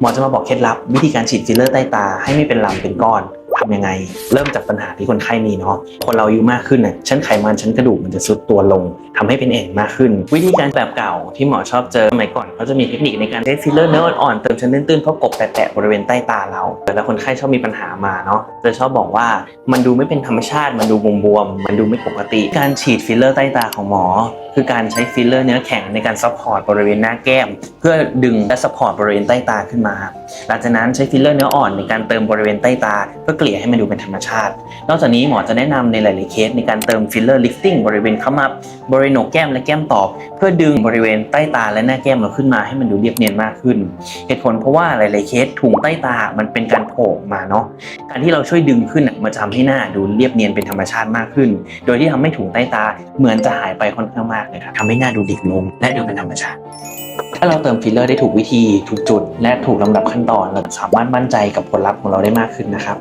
หมอจะมาบอกเคล็ดลับวิธีการฉีดฟิลเลอร์ใต้ตาให้ไม่เป็นลำเป็นก้อนทำยังไง เริ่มจากปัญหาที่คนไข้มีเนาะคนเราอายุมากขึ้นน่ะชั้นไขมันชั้นกระดูกมันจะซุดตัวลงทำให้เป็นเอ่งมากขึ้น วิธีการแบบเก่าที่หมอชอบเจอสมัยก่อนเขาจะมีเทคนิคในการใช้ฟิลเลอร์เนื้ออ่อนๆเติมชั้นตื้นๆเพื่อกบแปะๆบริเวณใต้ตาเราแล้วคนไข้ชอบมีปัญหามาเนาะจะชอบบอกว่ามันดูไม่เป็นธรรมชาติมันดูบวมๆมันดูไม่ปกติ การฉีดฟิลเลอร์ใต้ตาของหมอคือการใช้ฟิลเลอร์เนื้อแข็งในการซัพพอร์ตบริเวณหน้าแก้ม เพื่อดึงและซัพพอร์ตบริเวณใต้ตาขึ้นมา หลังจากนั้นใช้ฟิลเลอร์เนื้ออ่อนในการเติมบริเวณใต้ตา เพื่อเกลี่ยให้มันดูเป็นธรรมชาติ นอกจากนี้หมอจะแนะนำในหลาย ๆ เคสในการเติมฟิลเลอร์ลิฟติ้งบริเวณขมับบริเวณโหนกแก้มและแก้มตอบ เพื่อดึงบริเวณใต้ตาและหน้าแก้มเราขึ้นมาให้มันดูเรียบเนียนมากขึ้น เหตุผลเพราะว่าหลาย ๆ เคสถุงใต้ตา มันเป็นการโผล่มาเนาะ การที่เราช่วยดึงขึ้นมันจะทำให้หน้าดูเรียบเนียนเป็นธรรมชาติมากขึ้น โดยที่ทำให้ถุงใต้ตาเหมือนจะหายไปค่อนข้างมากเลยครับทำให้หน้าดูเด็กลงและดูเป็นธรรมชาติถ้าเราเติมฟิลเลอร์ได้ถูกวิธี ถูกจุด และถูกลำดับขั้นตอนเราสามารถมั่นใจกับผลลัพธ์ของเราได้มากขึ้นนะครับ